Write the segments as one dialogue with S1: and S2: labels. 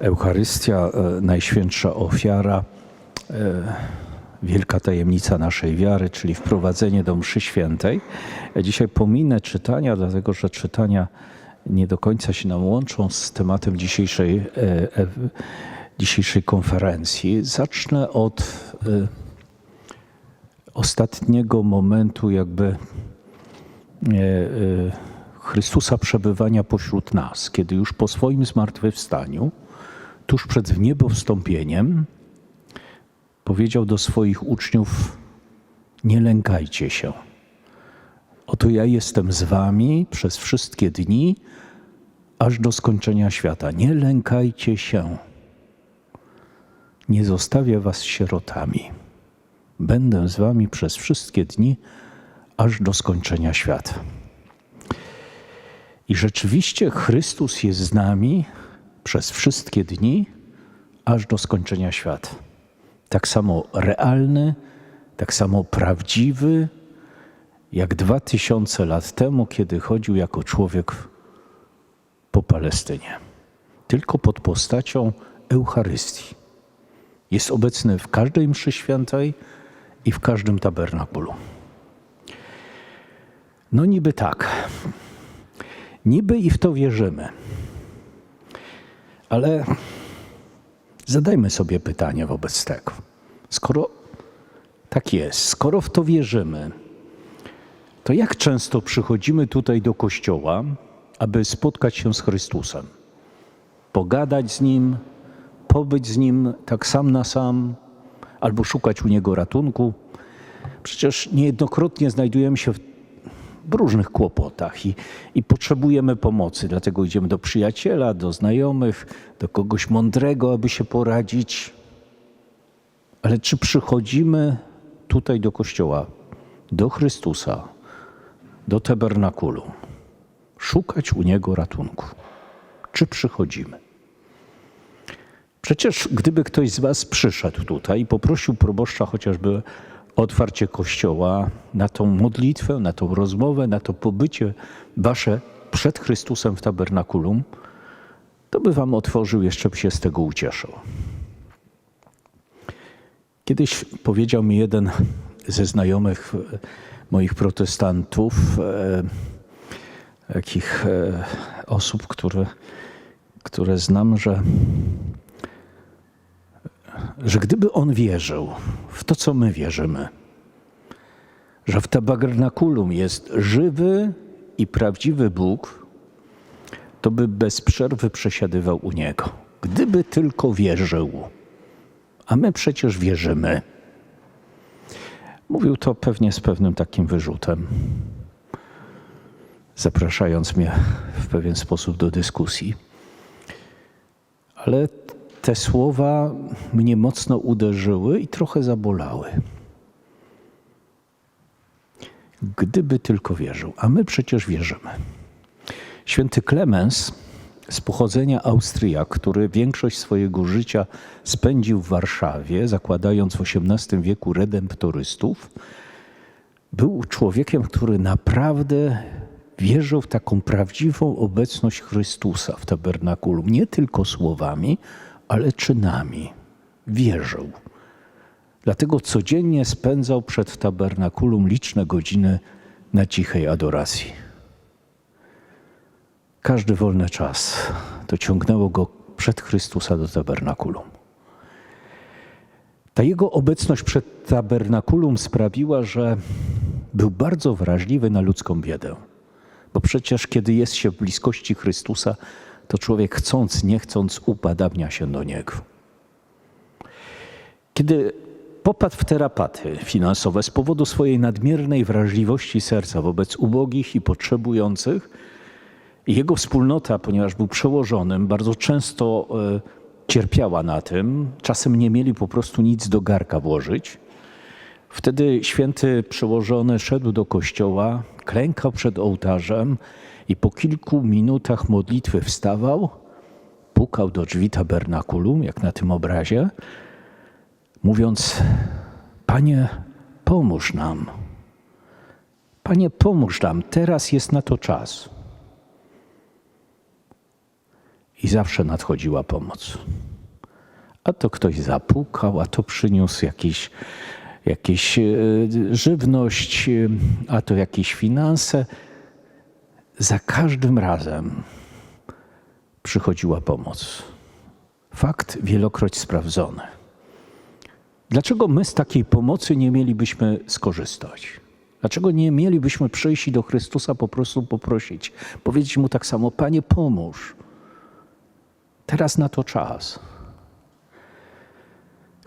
S1: Eucharystia, e, najświętsza ofiara, e, wielka tajemnica naszej wiary, czyli wprowadzenie do mszy świętej. Ja dzisiaj pominę czytania, dlatego że czytania nie do końca się nam łączą z tematem dzisiejszej, e, dzisiejszej konferencji. Zacznę od ostatniego momentu jakby Chrystusa przebywania pośród nas, kiedy już po swoim zmartwychwstaniu, tuż przed wniebowstąpieniem, powiedział do swoich uczniów: Nie lękajcie się. Oto ja jestem z wami przez wszystkie dni, aż do skończenia świata. Nie lękajcie się. Nie zostawię was sierotami. Będę z wami przez wszystkie dni, aż do skończenia świata. I rzeczywiście Chrystus jest z nami przez wszystkie dni, aż do skończenia świata. Tak samo realny, tak samo prawdziwy, jak dwa tysiące lat temu, kiedy chodził jako człowiek po Palestynie. Tylko pod postacią Eucharystii. Jest obecny w każdej mszy świętej i w każdym tabernakulu. No niby tak. Niby i w to wierzymy. Ale zadajmy sobie pytanie wobec tego. Skoro tak jest, skoro w to wierzymy, to jak często przychodzimy tutaj do kościoła, aby spotkać się z Chrystusem? Pogadać z Nim, pobyć z Nim tak sam na sam, albo szukać u Niego ratunku? Przecież niejednokrotnie znajdujemy się w różnych kłopotach i, i potrzebujemy pomocy. Dlatego idziemy do przyjaciela, do znajomych, do kogoś mądrego, aby się poradzić. Ale czy przychodzimy tutaj do kościoła, do Chrystusa, do tabernakulu, szukać u Niego ratunku? Czy przychodzimy? Przecież gdyby ktoś z Was przyszedł tutaj i poprosił proboszcza chociażby otwarcie kościoła na tą modlitwę, na tą rozmowę, na to pobycie Wasze przed Chrystusem w tabernakulum, to by Wam otworzył, jeszcze by się z tego ucieszył. Kiedyś powiedział mi jeden ze znajomych e, moich protestantów, e, takich e, osób, które, które znam, że że gdyby on wierzył w to, co my wierzymy, że w tabernakulum jest żywy i prawdziwy Bóg, to by bez przerwy przesiadywał u Niego. Gdyby tylko wierzył, a my przecież wierzymy. Mówił to pewnie z pewnym takim wyrzutem, zapraszając mnie w pewien sposób do dyskusji. Ale te słowa mnie mocno uderzyły i trochę zabolały. Gdyby tylko wierzył, a my przecież wierzymy. Święty Klemens z pochodzenia Austriak, który większość swojego życia spędził w Warszawie, zakładając w XVIII wieku redemptorystów, był człowiekiem, który naprawdę wierzył w taką prawdziwą obecność Chrystusa w tabernakulum, nie tylko słowami, ale czynami. Wierzył. Dlatego codziennie spędzał przed tabernakulum liczne godziny na cichej adoracji. Każdy wolny czas to ciągnęło go przed Chrystusa do tabernakulum. Ta jego obecność przed tabernakulum sprawiła, że był bardzo wrażliwy na ludzką biedę. Bo przecież, kiedy jest się w bliskości Chrystusa, to człowiek chcąc, nie chcąc upadabnia się do niego. Kiedy popadł w terapaty finansowe z powodu swojej nadmiernej wrażliwości serca wobec ubogich i potrzebujących, jego wspólnota, ponieważ był przełożonym, bardzo często e, cierpiała na tym, czasem nie mieli po prostu nic do garka włożyć. Wtedy święty przełożony szedł do kościoła, klękał przed ołtarzem i po kilku minutach modlitwy wstawał, pukał do drzwi tabernakulum, jak na tym obrazie, mówiąc: Panie, pomóż nam. Panie, pomóż nam, teraz jest na to czas. i zawsze nadchodziła pomoc. A to ktoś zapukał, a to przyniósł jakiś, jakieś e, żywność, e, a to jakieś finanse. Za każdym razem przychodziła pomoc. Fakt wielokroć sprawdzony. Dlaczego my z takiej pomocy nie mielibyśmy skorzystać? Dlaczego nie mielibyśmy przyjść do Chrystusa po prostu poprosić, powiedzieć Mu tak samo, Panie pomóż. Teraz na to czas.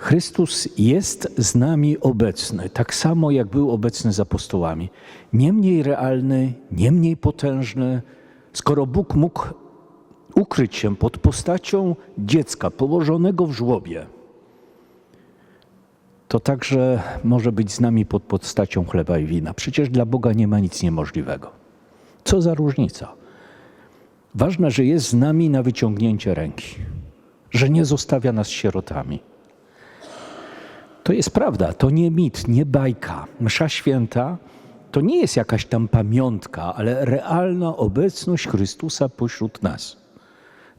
S1: Chrystus jest z nami obecny, tak samo jak był obecny z apostołami. Nie mniej realny, nie mniej potężny. Skoro Bóg mógł ukryć się pod postacią dziecka położonego w żłobie, to także może być z nami pod postacią chleba i wina. Przecież dla Boga nie ma nic niemożliwego. Co za różnica? Ważne, że jest z nami na wyciągnięcie ręki, że nie zostawia nas sierotami. To jest prawda, to nie mit, nie bajka. Msza święta to nie jest jakaś tam pamiątka, ale realna obecność Chrystusa pośród nas.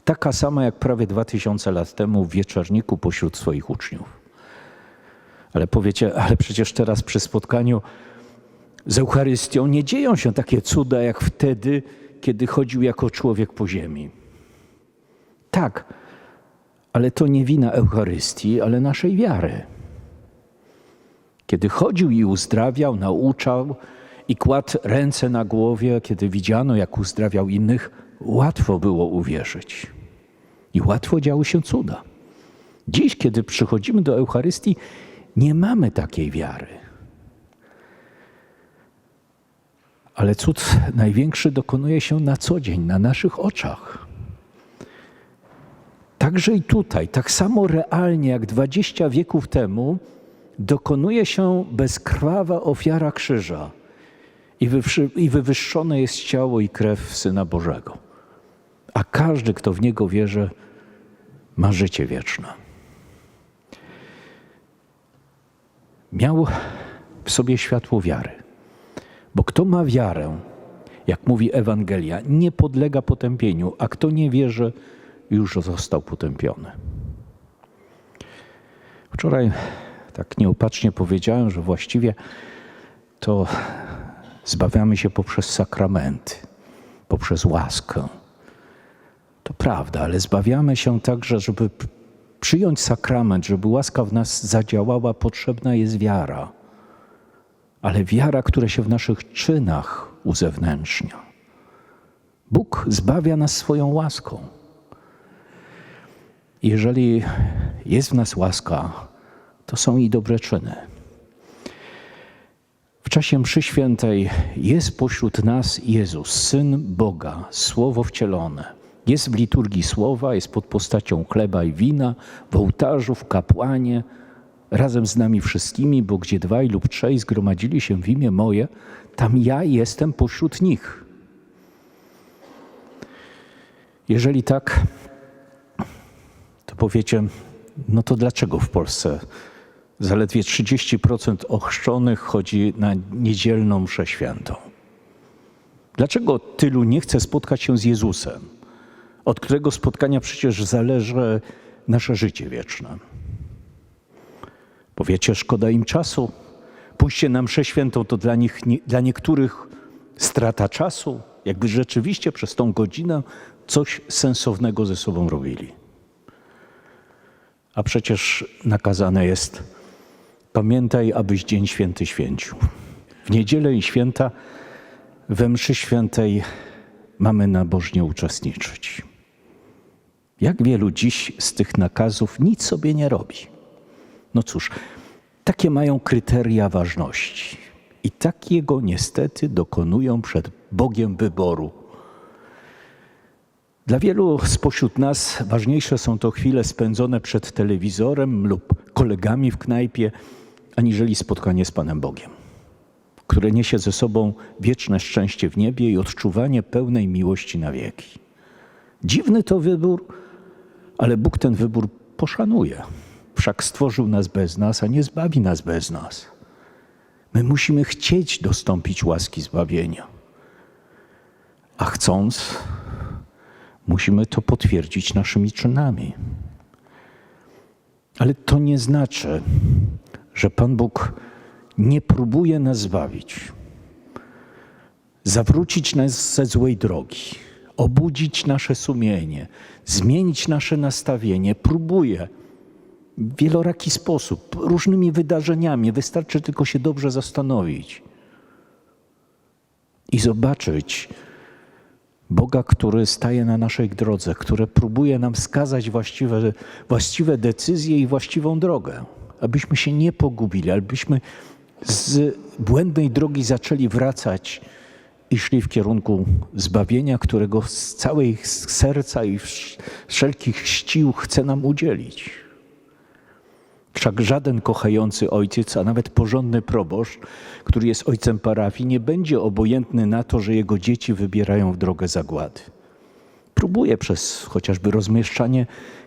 S1: Taka sama jak prawie dwa tysiące lat temu w wieczorniku pośród swoich uczniów. Ale powiecie, ale przecież teraz przy spotkaniu z Eucharystią nie dzieją się takie cuda jak wtedy, kiedy chodził jako człowiek po ziemi. Tak, ale to nie wina Eucharystii, ale naszej wiary. Kiedy chodził i uzdrawiał, nauczał i kładł ręce na głowie, kiedy widziano, jak uzdrawiał innych, łatwo było uwierzyć. I łatwo działy się cuda. Dziś, kiedy przychodzimy do Eucharystii, nie mamy takiej wiary. Ale cud największy dokonuje się na co dzień, na naszych oczach. Także i tutaj, tak samo realnie jak 20 wieków temu, dokonuje się bezkrwawa ofiara krzyża i, wywyższone jest ciało i krew Syna Bożego. A każdy, kto w Niego wierzy, ma życie wieczne. Miał w sobie światło wiary. Bo kto ma wiarę, jak mówi Ewangelia, nie podlega potępieniu, a kto nie wierzy, już został potępiony. Wczoraj tak nieopatrznie powiedziałem, że właściwie to zbawiamy się poprzez sakramenty, poprzez łaskę. To prawda, ale zbawiamy się także, żeby przyjąć sakrament, żeby łaska w nas zadziałała, potrzebna jest wiara. Ale wiara, która się w naszych czynach uzewnętrznia. Bóg zbawia nas swoją łaską. Jeżeli jest w nas łaska, to są i dobre czyny. W czasie mszy świętej jest pośród nas Jezus, Syn Boga, Słowo wcielone. Jest w liturgii słowa, jest pod postacią chleba i wina, w ołtarzu, w kapłanie, razem z nami wszystkimi, bo gdzie dwaj lub trzej zgromadzili się w imię moje, tam ja jestem pośród nich. Jeżeli tak, to powiecie, no to dlaczego w Polsce zaledwie 30% ochrzczonych chodzi na niedzielną mszę świętą? Dlaczego tylu nie chce spotkać się z Jezusem, od którego spotkania przecież zależy nasze życie wieczne? Powiecie, szkoda im czasu. Pójście na mszę świętą to dla, nich, dla niektórych strata czasu, jakby rzeczywiście przez tą godzinę coś sensownego ze sobą robili. A przecież nakazane jest, pamiętaj, abyś Dzień Święty święcił. W niedzielę i święta we mszy świętej mamy nabożnie uczestniczyć. Jak wielu dziś z tych nakazów nic sobie nie robi. No cóż, takie mają kryteria ważności i takiego niestety dokonują przed Bogiem wyboru. Dla wielu spośród nas ważniejsze są to chwile spędzone przed telewizorem lub kolegami w knajpie, aniżeli spotkanie z Panem Bogiem, które niesie ze sobą wieczne szczęście w niebie i odczuwanie pełnej miłości na wieki. Dziwny to wybór, ale Bóg ten wybór poszanuje. Wszak stworzył nas bez nas, a nie zbawi nas bez nas. My musimy chcieć dostąpić łaski zbawienia. A chcąc, musimy to potwierdzić naszymi czynami. Ale to nie znaczy, że Pan Bóg nie próbuje nas zbawić, zawrócić nas ze złej drogi, obudzić nasze sumienie, zmienić nasze nastawienie. Próbuje w wieloraki sposób, różnymi wydarzeniami. Wystarczy tylko się dobrze zastanowić i zobaczyć Boga, który staje na naszej drodze, który próbuje nam wskazać właściwe, właściwe decyzje i właściwą drogę, abyśmy się nie pogubili, abyśmy z błędnej drogi zaczęli wracać i szli w kierunku zbawienia, którego z całej serca i wszelkich sił chce nam udzielić. Wszak żaden kochający ojciec, a nawet porządny proboszcz, który jest ojcem parafii, nie będzie obojętny na to, że jego dzieci wybierają w drogę zagłady. Próbuje przez chociażby rozmieszczanie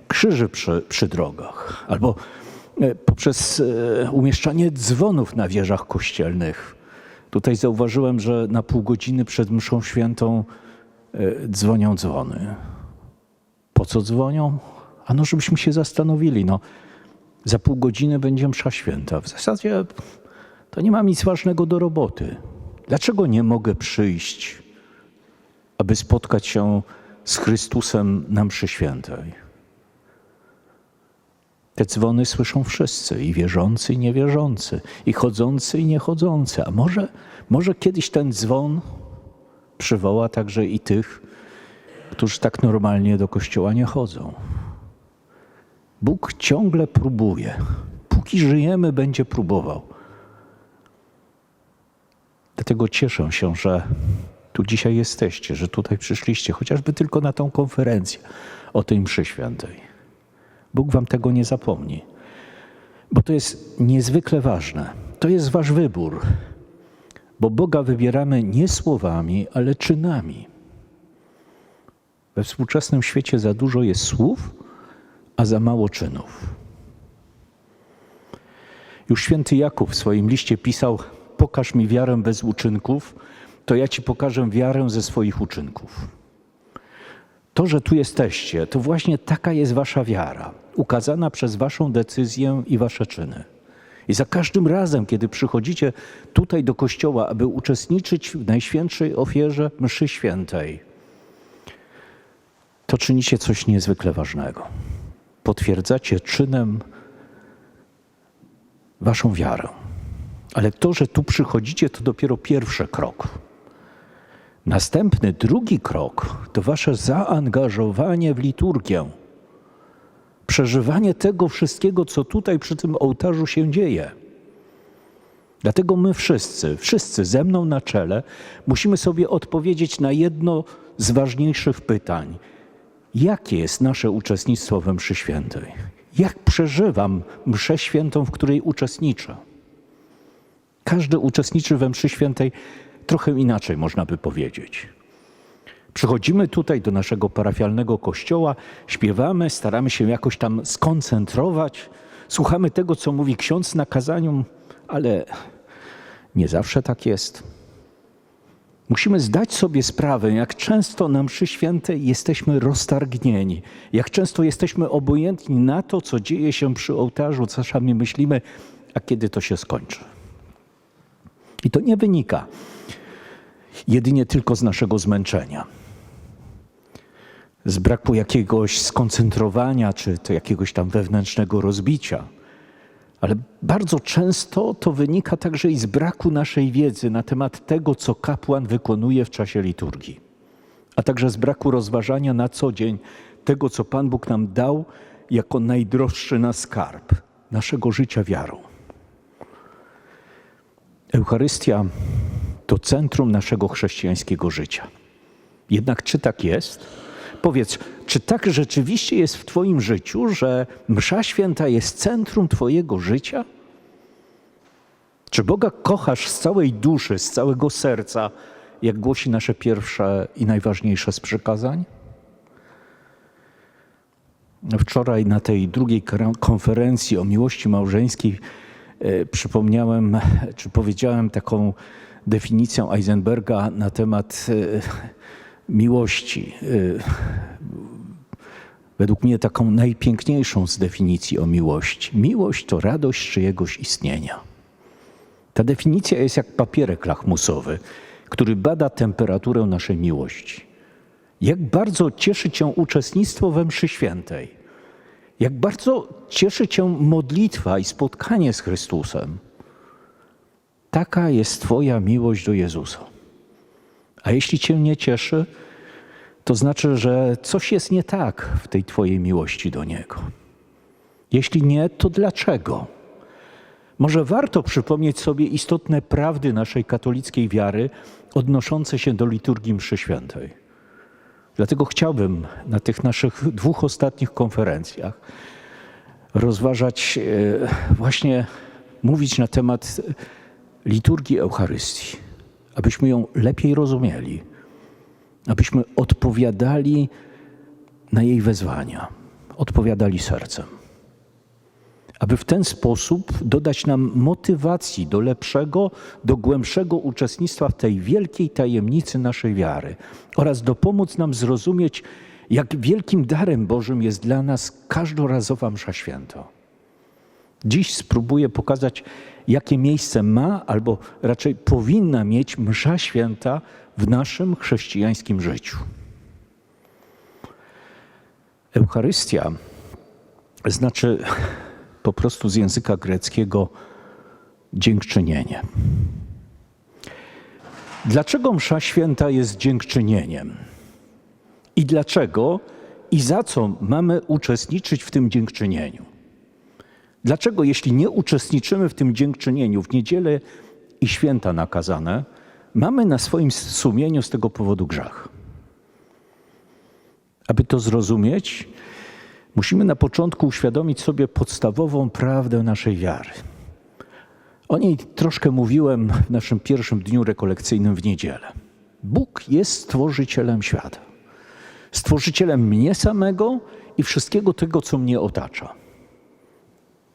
S1: krzyży przy, przy drogach albo poprzez e, umieszczanie dzwonów na wieżach kościelnych. Tutaj zauważyłem, że na pół godziny przed mszą świętą e, dzwonią dzwony. Po co dzwonią? Ano, żebyśmy się zastanowili. No, za pół godziny będzie msza święta. W zasadzie to nie mam nic ważnego do roboty. Dlaczego nie mogę przyjść, aby spotkać się z Chrystusem na mszy świętej? Te dzwony słyszą wszyscy, i wierzący, i niewierzący, i chodzący, i niechodzący. A może, może kiedyś ten dzwon przywoła także i tych, którzy tak normalnie do kościoła nie chodzą. Bóg ciągle próbuje. Póki żyjemy, będzie próbował. Dlatego cieszę się, że tu dzisiaj jesteście, że tutaj przyszliście, chociażby tylko na tą konferencję o tej mszy świętej. Bóg wam tego nie zapomni, bo to jest niezwykle ważne. To jest wasz wybór, bo Boga wybieramy nie słowami, ale czynami. We współczesnym świecie za dużo jest słów, a za mało czynów. Już święty Jakub w swoim liście pisał: Pokaż mi wiarę bez uczynków, to ja ci pokażę wiarę ze swoich uczynków. To, że tu jesteście, to właśnie taka jest wasza wiara, ukazana przez waszą decyzję i wasze czyny. I za każdym razem, kiedy przychodzicie tutaj do kościoła, aby uczestniczyć w najświętszej ofierze mszy świętej, to czynicie coś niezwykle ważnego potwierdzacie czynem waszą wiarę. Ale to, że tu przychodzicie, to dopiero pierwszy krok. Następny, drugi krok to wasze zaangażowanie w liturgię. Przeżywanie tego wszystkiego, co tutaj przy tym ołtarzu się dzieje. Dlatego my wszyscy, wszyscy ze mną na czele, musimy sobie odpowiedzieć na jedno z ważniejszych pytań jakie jest nasze uczestnictwo we mszy świętej. Jak przeżywam mszę świętą, w której uczestniczę? Każdy uczestniczy we mszy świętej trochę inaczej, można by powiedzieć. Przychodzimy tutaj do naszego parafialnego kościoła, śpiewamy, staramy się jakoś tam skoncentrować, słuchamy tego, co mówi ksiądz na kazaniu, ale nie zawsze tak jest. Musimy zdać sobie sprawę, jak często na mszy świętej jesteśmy roztargnieni, jak często jesteśmy obojętni na to, co dzieje się przy ołtarzu, czasami myślimy, a kiedy to się skończy. I to nie wynika jedynie tylko z naszego zmęczenia, z braku jakiegoś skoncentrowania, czy to jakiegoś tam wewnętrznego rozbicia ale bardzo często to wynika także i z braku naszej wiedzy na temat tego, co kapłan wykonuje w czasie liturgii, a także z braku rozważania na co dzień tego, co Pan Bóg nam dał jako najdroższy na skarb naszego życia wiarą. Eucharystia to centrum naszego chrześcijańskiego życia. Jednak czy tak jest? Powiedz, czy tak rzeczywiście jest w Twoim życiu, że Msza Święta jest centrum Twojego życia? Czy Boga kochasz z całej duszy, z całego serca, jak głosi nasze pierwsze i najważniejsze z przykazań? Wczoraj na tej drugiej konferencji o miłości małżeńskiej e, przypomniałem, czy powiedziałem taką definicję Eisenberga na temat e, miłości. Y, Według mnie taką najpiękniejszą z definicji o miłości. Miłość to radość czyjegoś istnienia. Ta definicja jest jak papierek lachmusowy, który bada temperaturę naszej miłości. Jak bardzo cieszy Cię uczestnictwo we mszy świętej. Jak bardzo cieszy Cię modlitwa i spotkanie z Chrystusem. Taka jest Twoja miłość do Jezusa. A jeśli Cię nie cieszy, to znaczy, że coś jest nie tak w tej Twojej miłości do Niego. Jeśli nie, to dlaczego? Może warto przypomnieć sobie istotne prawdy naszej katolickiej wiary odnoszące się do liturgii mszy świętej. Dlatego chciałbym na tych naszych dwóch ostatnich konferencjach rozważać, e, właśnie mówić na temat liturgii Eucharystii, abyśmy ją lepiej rozumieli, abyśmy odpowiadali na jej wezwania, odpowiadali sercem. Aby w ten sposób dodać nam motywacji do lepszego, do głębszego uczestnictwa w tej wielkiej tajemnicy naszej wiary oraz dopomóc nam zrozumieć, jak wielkim darem Bożym jest dla nas każdorazowa msza święta. Dziś spróbuję pokazać, jakie miejsce ma, albo raczej powinna mieć msza święta w naszym chrześcijańskim życiu. Eucharystia znaczy po prostu z języka greckiego dziękczynienie. Dlaczego msza święta jest dziękczynieniem? I dlaczego i za co mamy uczestniczyć w tym dziękczynieniu? Dlaczego, jeśli nie uczestniczymy w tym dziękczynieniu w niedzielę i święta nakazane, mamy na swoim sumieniu z tego powodu grzech? Aby to zrozumieć, musimy na początku uświadomić sobie podstawową prawdę naszej wiary. O niej troszkę mówiłem w naszym pierwszym dniu rekolekcyjnym w niedzielę. Bóg jest stworzycielem świata. Stworzycielem mnie samego i wszystkiego tego, co mnie otacza.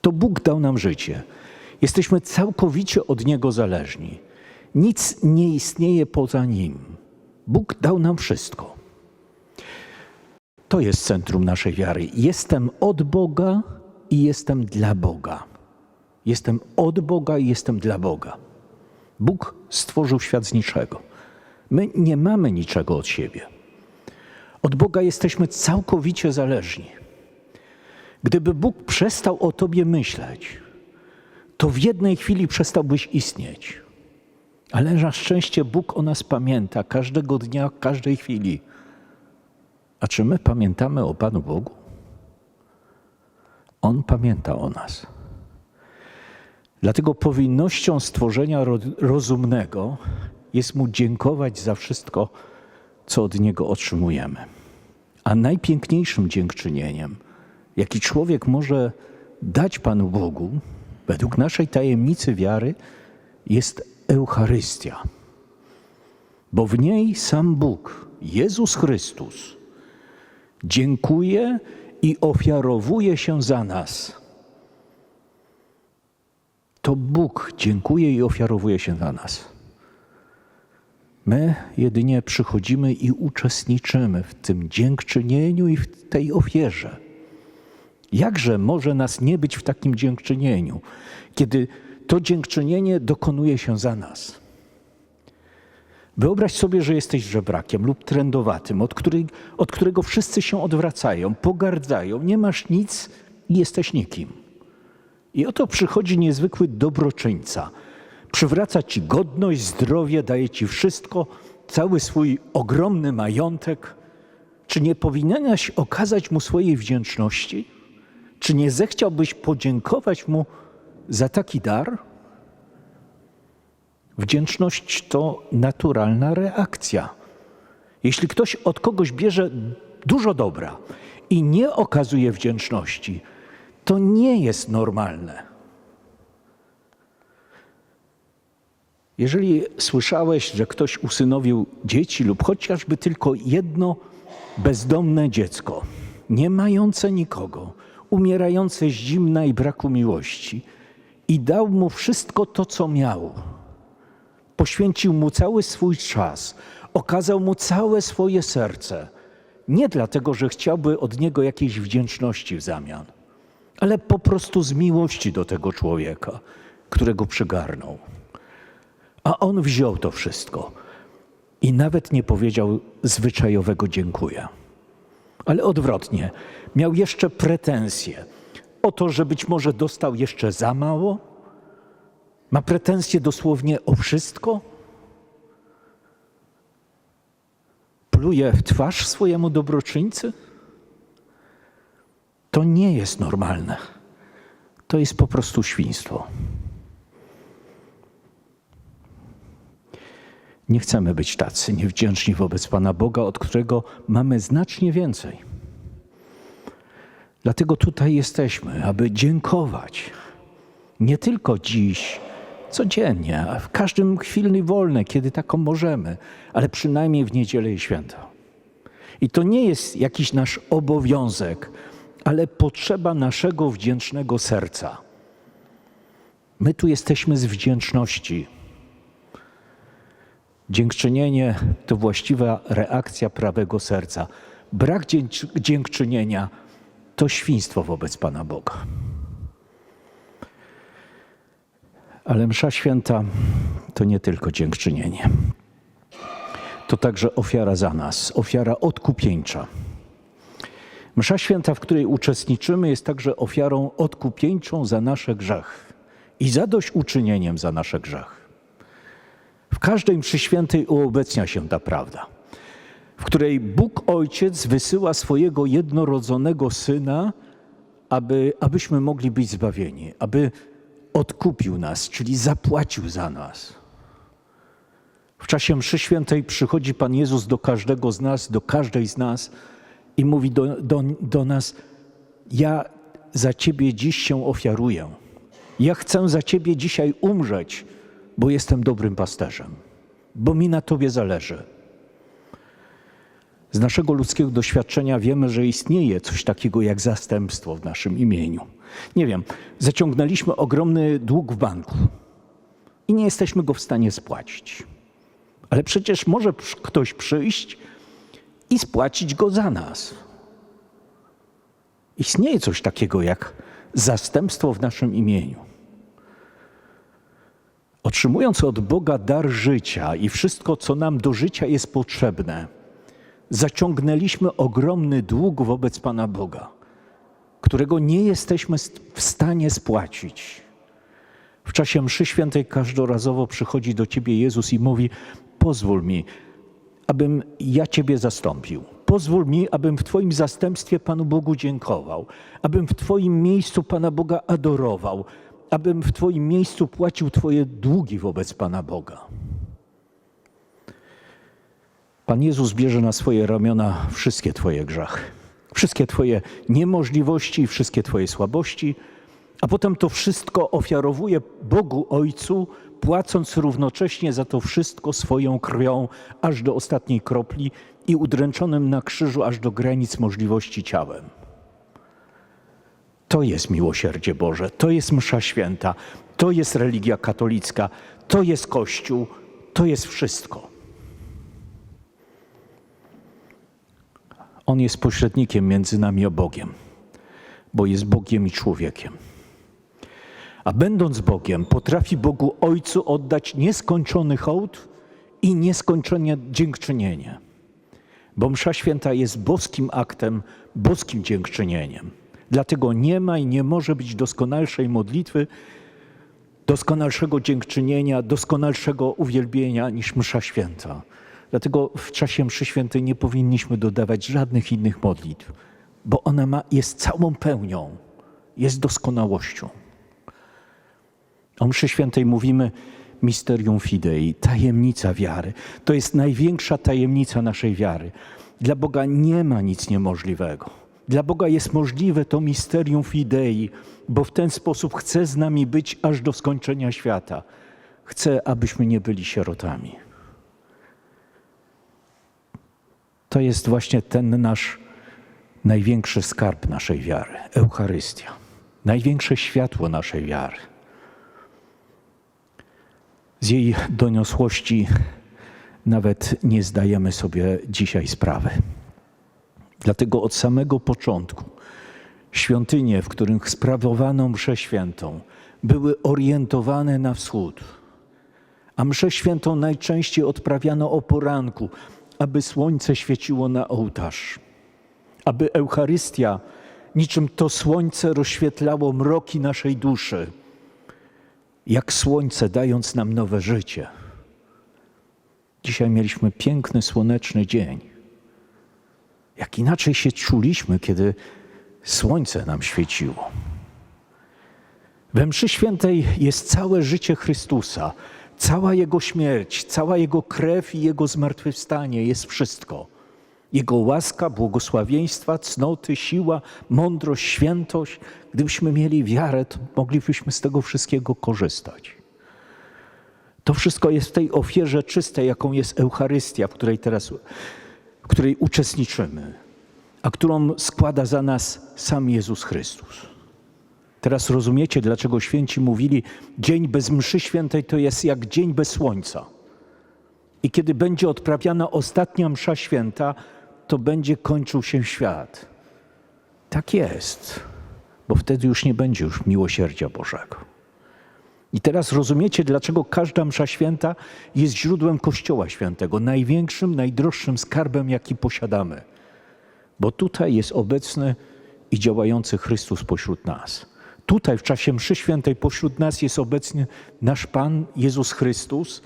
S1: To Bóg dał nam życie. Jesteśmy całkowicie od Niego zależni. Nic nie istnieje poza Nim. Bóg dał nam wszystko. To jest centrum naszej wiary. Jestem od Boga i jestem dla Boga. Jestem od Boga i jestem dla Boga. Bóg stworzył świat z niczego. My nie mamy niczego od siebie. Od Boga jesteśmy całkowicie zależni. Gdyby Bóg przestał o Tobie myśleć, to w jednej chwili przestałbyś istnieć. Ale na szczęście Bóg o nas pamięta każdego dnia, każdej chwili. A czy my pamiętamy o Panu Bogu? On pamięta o nas. Dlatego powinnością stworzenia ro- rozumnego jest Mu dziękować za wszystko, co od Niego otrzymujemy. A najpiękniejszym dziękczynieniem, jaki człowiek może dać Panu Bogu, według naszej tajemnicy wiary, jest Eucharystia. Bo w niej sam Bóg, Jezus Chrystus, dziękuje i ofiarowuje się za nas. To Bóg dziękuje i ofiarowuje się za nas. My jedynie przychodzimy i uczestniczymy w tym dziękczynieniu i w tej ofierze. Jakże może nas nie być w takim dziękczynieniu, kiedy to dziękczynienie dokonuje się za nas? Wyobraź sobie, że jesteś żebrakiem lub trędowatym, od, której, od którego wszyscy się odwracają, pogardzają, nie masz nic i jesteś nikim. I oto przychodzi niezwykły dobroczyńca. Przywraca ci godność, zdrowie, daje ci wszystko, cały swój ogromny majątek. Czy nie powinieneś okazać mu swojej wdzięczności? Czy nie zechciałbyś podziękować mu za taki dar? Wdzięczność to naturalna reakcja. Jeśli ktoś od kogoś bierze dużo dobra i nie okazuje wdzięczności, to nie jest normalne. Jeżeli słyszałeś, że ktoś usynowił dzieci lub chociażby tylko jedno bezdomne dziecko, nie mające nikogo, umierające z zimna i braku miłości, i dał mu wszystko to, co miał, poświęcił mu cały swój czas, okazał mu całe swoje serce. Nie dlatego, że chciałby od niego jakiejś wdzięczności w zamian, ale po prostu z miłości do tego człowieka, którego przygarnął. A on wziął to wszystko i nawet nie powiedział zwyczajowego dziękuję. Ale odwrotnie, miał jeszcze pretensje o to, że być może dostał jeszcze za mało. Ma pretensje dosłownie o wszystko. Pluje w twarz swojemu dobroczyńcy. To nie jest normalne. To jest po prostu świństwo. Nie chcemy być tacy niewdzięczni wobec Pana Boga, od którego mamy znacznie więcej. Dlatego tutaj jesteśmy, aby dziękować. Nie tylko dziś, codziennie, a w każdym chwili wolne, kiedy taką możemy, ale przynajmniej w niedzielę i święta. I to nie jest jakiś nasz obowiązek, ale potrzeba naszego wdzięcznego serca. My tu jesteśmy z wdzięczności. Dziękczynienie to właściwa reakcja prawego serca. Brak dzięk- dziękczynienia to świństwo wobec Pana Boga. Ale msza święta to nie tylko dziękczynienie. To także ofiara za nas, ofiara odkupieńcza. Msza święta, w której uczestniczymy, jest także ofiarą odkupieńczą za nasze grzechy i zadośćuczynieniem za nasze grzechy. W każdej mszy świętej uobecnia się ta prawda, w której Bóg Ojciec wysyła swojego jednorodzonego Syna, aby, abyśmy mogli być zbawieni, aby odkupił nas, czyli zapłacił za nas. W czasie mszy świętej przychodzi Pan Jezus do każdego z nas, do każdej z nas i mówi do, do, do nas: Ja za Ciebie dziś się ofiaruję. Ja chcę za Ciebie dzisiaj umrzeć, bo jestem dobrym pasterzem, bo mi na Tobie zależy. Z naszego ludzkiego doświadczenia wiemy, że istnieje coś takiego jak zastępstwo w naszym imieniu. Nie wiem, zaciągnęliśmy ogromny dług w banku i nie jesteśmy go w stanie spłacić. Ale przecież może ktoś przyjść i spłacić go za nas. Istnieje coś takiego jak zastępstwo w naszym imieniu. Otrzymując od Boga dar życia i wszystko, co nam do życia jest potrzebne, zaciągnęliśmy ogromny dług wobec Pana Boga, którego nie jesteśmy st- w stanie spłacić. W czasie mszy świętej każdorazowo przychodzi do Ciebie Jezus i mówi: Pozwól mi, abym ja Ciebie zastąpił. Pozwól mi, abym w Twoim zastępstwie Panu Bogu dziękował, abym w Twoim miejscu Pana Boga adorował, abym w Twoim miejscu płacił Twoje długi wobec Pana Boga. Pan Jezus bierze na swoje ramiona wszystkie Twoje grzechy, wszystkie Twoje niemożliwości, wszystkie Twoje słabości, a potem to wszystko ofiarowuje Bogu Ojcu, płacąc równocześnie za to wszystko swoją krwią, aż do ostatniej kropli i udręczonym na krzyżu aż do granic możliwości ciałem. To jest miłosierdzie Boże, to jest msza święta, to jest religia katolicka, to jest Kościół, to jest wszystko. On jest pośrednikiem między nami a Bogiem, bo jest Bogiem i człowiekiem. A będąc Bogiem, potrafi Bogu Ojcu oddać nieskończony hołd i nieskończone dziękczynienie. Bo msza święta jest boskim aktem, boskim dziękczynieniem. Dlatego nie ma i nie może być doskonalszej modlitwy, doskonalszego dziękczynienia, doskonalszego uwielbienia niż msza święta. Dlatego w czasie mszy świętej nie powinniśmy dodawać żadnych innych modlitw, bo ona ma, jest całą pełnią, jest doskonałością. O mszy świętej mówimy misterium fidei, tajemnica wiary. To jest największa tajemnica naszej wiary. Dla Boga nie ma nic niemożliwego. Dla Boga jest możliwe to misterium fidei, bo w ten sposób chce z nami być aż do skończenia świata. Chce, abyśmy nie byli sierotami. To jest właśnie ten nasz największy skarb naszej wiary Eucharystia, największe światło naszej wiary. Z jej doniosłości nawet nie zdajemy sobie dzisiaj sprawy. Dlatego od samego początku świątynie, w których sprawowano mszę świętą, były orientowane na wschód. A mszę świętą najczęściej odprawiano o poranku, aby słońce świeciło na ołtarz, aby Eucharystia niczym to słońce rozświetlało mroki naszej duszy, jak słońce dając nam nowe życie. Dzisiaj mieliśmy piękny, słoneczny dzień. Jak inaczej się czuliśmy, kiedy słońce nam świeciło. We mszy świętej jest całe życie Chrystusa, cała Jego śmierć, cała Jego krew i Jego zmartwychwstanie, jest wszystko. Jego łaska, błogosławieństwa, cnoty, siła, mądrość, świętość. Gdybyśmy mieli wiarę, to moglibyśmy z tego wszystkiego korzystać. To wszystko jest w tej ofierze czystej, jaką jest Eucharystia, w której teraz w której uczestniczymy, a którą składa za nas sam Jezus Chrystus. Teraz rozumiecie, dlaczego święci mówili, dzień bez mszy świętej to jest jak dzień bez słońca. I kiedy będzie odprawiana ostatnia msza święta, to będzie kończył się świat. Tak jest, bo wtedy już nie będzie już miłosierdzia Bożego. I teraz rozumiecie, dlaczego każda msza święta jest źródłem Kościoła Świętego, największym, najdroższym skarbem, jaki posiadamy. Bo tutaj jest obecny i działający Chrystus pośród nas. Tutaj w czasie mszy świętej pośród nas jest obecny nasz Pan Jezus Chrystus,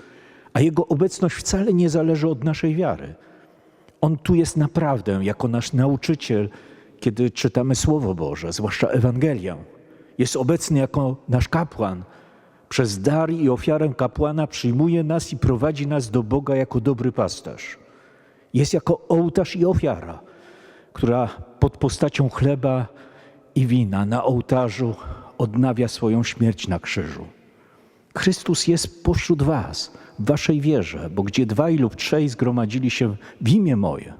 S1: a Jego obecność wcale nie zależy od naszej wiary. On tu jest naprawdę jako nasz nauczyciel, kiedy czytamy Słowo Boże, zwłaszcza Ewangelię. Jest obecny jako nasz kapłan. Przez dar i ofiarę kapłana przyjmuje nas i prowadzi nas do Boga jako dobry pasterz. Jest jako ołtarz i ofiara, która pod postacią chleba i wina na ołtarzu odnawia swoją śmierć na krzyżu. Chrystus jest pośród Was, w Waszej wierze, bo gdzie dwaj lub trzej zgromadzili się w imię moje,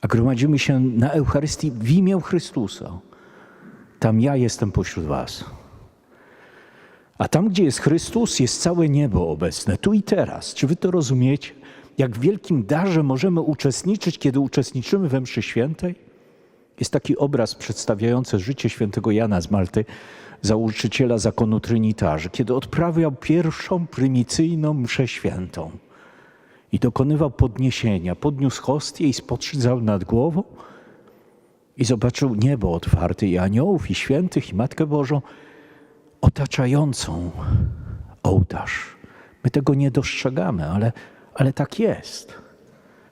S1: a gromadzimy się na Eucharystii w imię Chrystusa, tam ja jestem pośród Was. A tam, gdzie jest Chrystus, jest całe niebo obecne, tu i teraz. Czy Wy to rozumiecie? Jak w wielkim darze możemy uczestniczyć, kiedy uczestniczymy we mszy świętej? Jest taki obraz przedstawiający życie świętego Jana z Malty, założyciela zakonu Trynitarzy, kiedy odprawiał pierwszą prymicyjną mszę świętą i dokonywał podniesienia. Podniósł hostię i spoczyzał nad głową i zobaczył niebo otwarte i aniołów, i świętych, i Matkę Bożą otaczającą ołtarz. My tego nie dostrzegamy, ale, ale tak jest.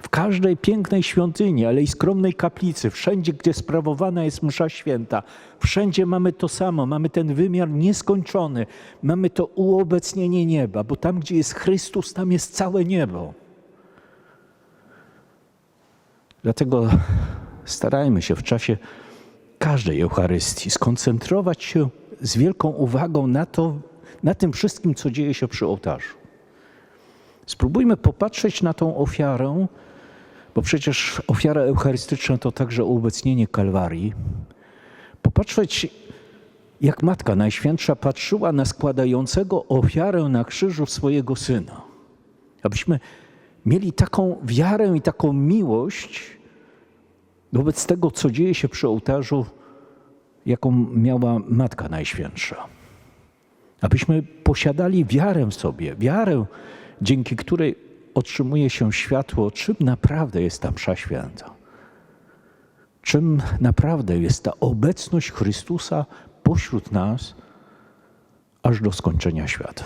S1: W każdej pięknej świątyni, ale i skromnej kaplicy, wszędzie, gdzie sprawowana jest msza święta, wszędzie mamy to samo, mamy ten wymiar nieskończony, mamy to uobecnienie nieba, bo tam, gdzie jest Chrystus, tam jest całe niebo. Dlatego starajmy się w czasie każdej Eucharystii skoncentrować się z wielką uwagą na, to, na tym wszystkim, co dzieje się przy ołtarzu. Spróbujmy popatrzeć na tą ofiarę, bo przecież ofiara eucharystyczna to także uobecnienie Kalwarii. Popatrzeć, jak Matka Najświętsza patrzyła na składającego ofiarę na krzyżu swojego Syna. Abyśmy mieli taką wiarę i taką miłość wobec tego, co dzieje się przy ołtarzu, jaką miała Matka Najświętsza. Abyśmy posiadali wiarę w sobie, wiarę, dzięki której otrzymuje się światło, czym naprawdę jest ta msza święta. Czym naprawdę jest ta obecność Chrystusa pośród nas, aż do skończenia świata.